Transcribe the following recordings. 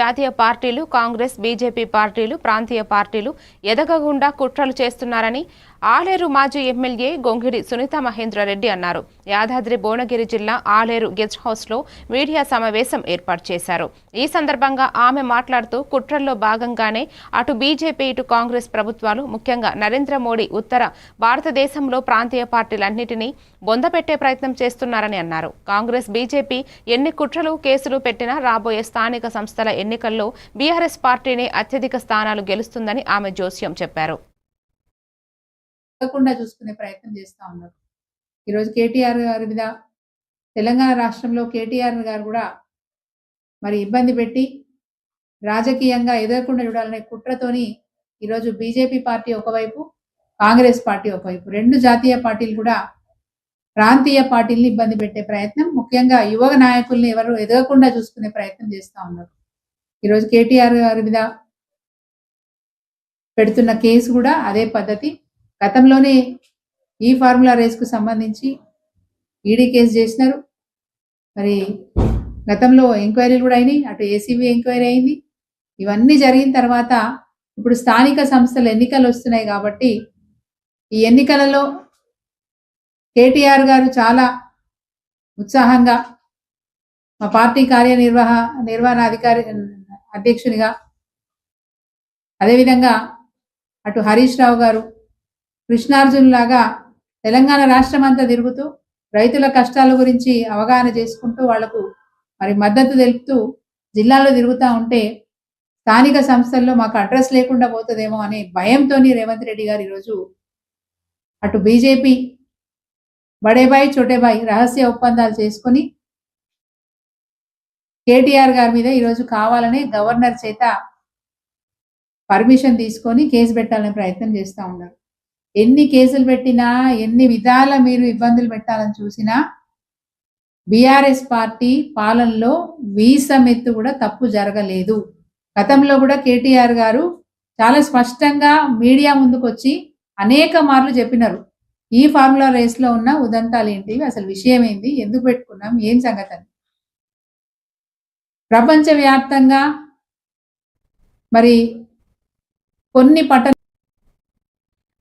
జాతీయ పార్టీలు కాంగ్రెస్ బీజేపీ పార్టీలు ప్రాంతీయ పార్టీలు ఎదగకుండా కుట్రలు చేస్తున్నారని ఆలేరు మాజీ ఎమ్మెల్యే గొంగిడి సునీత మహేంద్రారెడ్డి అన్నారు. యాదాద్రి భువనగిరి జిల్లా ఆలేరు గెస్ట్ హౌస్లో మీడియా సమావేశం ఏర్పాటు చేశారు. ఈ సందర్భంగా ఆమె మాట్లాడుతూ కుట్రల్లో భాగంగానే అటు బీజేపీ ఇటు కాంగ్రెస్ ప్రభుత్వాలు ముఖ్యంగా నరేంద్ర మోడీ ఉత్తర భారతదేశంలో ప్రాంతీయ పార్టీలన్నింటినీ బొందపెట్టే ప్రయత్నం చేస్తున్నారని అన్నారు. కాంగ్రెస్ బీజేపీ ఎన్ని కుట్రలు కేసులు పెట్టినా రాబోయే స్థానిక సంస్థల ఎన్నికల్లో బీఆర్ఎస్ పార్టీనే అత్యధిక స్థానాలు గెలుస్తుందని ఆమె జోస్యం చెప్పారు. చూసుకునే ప్రయత్నం చేస్తా ఉన్నారు. ఈరోజు కేటీఆర్ గారి మీద తెలంగాణ రాష్ట్రంలో కేటీఆర్ గారు కూడా మరి ఇబ్బంది పెట్టి రాజకీయంగా ఎదగకుండా చూడాలనే కుట్రతోని ఈరోజు బీజేపీ పార్టీ ఒకవైపు కాంగ్రెస్ పార్టీ ఒకవైపు రెండు జాతీయ పార్టీలు కూడా ప్రాంతీయ పార్టీల్ని ఇబ్బంది పెట్టే ప్రయత్నం ముఖ్యంగా యువ నాయకుల్ని ఎవరు ఎదగకుండా చూసుకునే ప్రయత్నం చేస్తూ ఉన్నారు. ఈరోజు కేటీఆర్ గారి మీద పెడుతున్న కేసు కూడా అదే పద్ధతి. గతంలోనే ఈ ఫార్ములా రేస్కు సంబంధించి ఈడీ కేసు చేసినారు. మరి గతంలో ఎంక్వైరీలు కూడా అయినాయి. అటు ఏసీబీ ఎంక్వైరీ అయింది. ఇవన్నీ జరిగిన తర్వాత ఇప్పుడు స్థానిక సంస్థల ఎన్నికలు వస్తున్నాయి కాబట్టి ఈ ఎన్నికలలో కేటీఆర్ గారు చాలా ఉత్సాహంగా మా పార్టీ కార్యనిర్వహ నిర్వహణాధికారి అధ్యక్షునిగా అదేవిధంగా అటు హరీష్ రావు గారు కృష్ణార్జున్ లాగా తెలంగాణ రాష్ట్రం అంతా తిరుగుతూ రైతుల కష్టాల గురించి అవగాహన చేసుకుంటూ వాళ్ళకు మరి మద్దతు తెలుపుతూ జిల్లాలో తిరుగుతూ ఉంటే స్థానిక సంస్థల్లో మాకు అడ్రస్ లేకుండా పోతుందేమో అనే భయంతో రేవంత్ రెడ్డి గారు ఈరోజు అటు బీజేపీ బడేబాయి చోటేబాయ్ రహస్య ఒప్పందాలు చేసుకొని కేటీఆర్ గారి మీద ఈరోజు కావాలని గవర్నర్ చేత పర్మిషన్ తీసుకొని కేసు పెట్టాలనే ప్రయత్నం చేస్తూ ఉన్నారు. ఎన్ని కేసులు పెట్టినా ఎన్ని విధాల మీరు ఇబ్బందులు పెట్టాలని చూసినా బీఆర్ఎస్ పార్టీ పాలనలో వీసమెత్తు కూడా తప్పు జరగలేదు. గతంలో కూడా కేటీఆర్ గారు చాలా స్పష్టంగా మీడియా ముందుకు వచ్చి అనేక మార్లు చెప్పినారు. ఈ ఫార్ములా రేస్లో ఉన్న ఉదంతాలు ఏంటివి అసలు విషయం ఏంది? ఎందుకు పెట్టుకున్నాం? ఏం సంగతి అని. ప్రపంచవ్యాప్తంగా మరి కొన్ని పట్టణ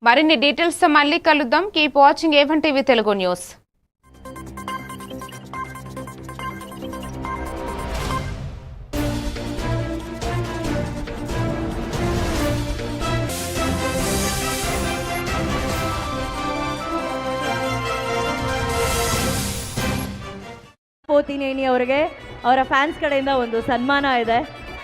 మరిన్ని డీటెయిల్స్తో మళ్ళీ కలుద్దాం. Keep watching A one TV Telugu news Pothineni அவர்களே ಅವರ ಫ್ಯಾನ್ಸ್ ಕಡೆಯಿಂದ ಒಂದು ಸನ್ಮಾನ ಇದೆ.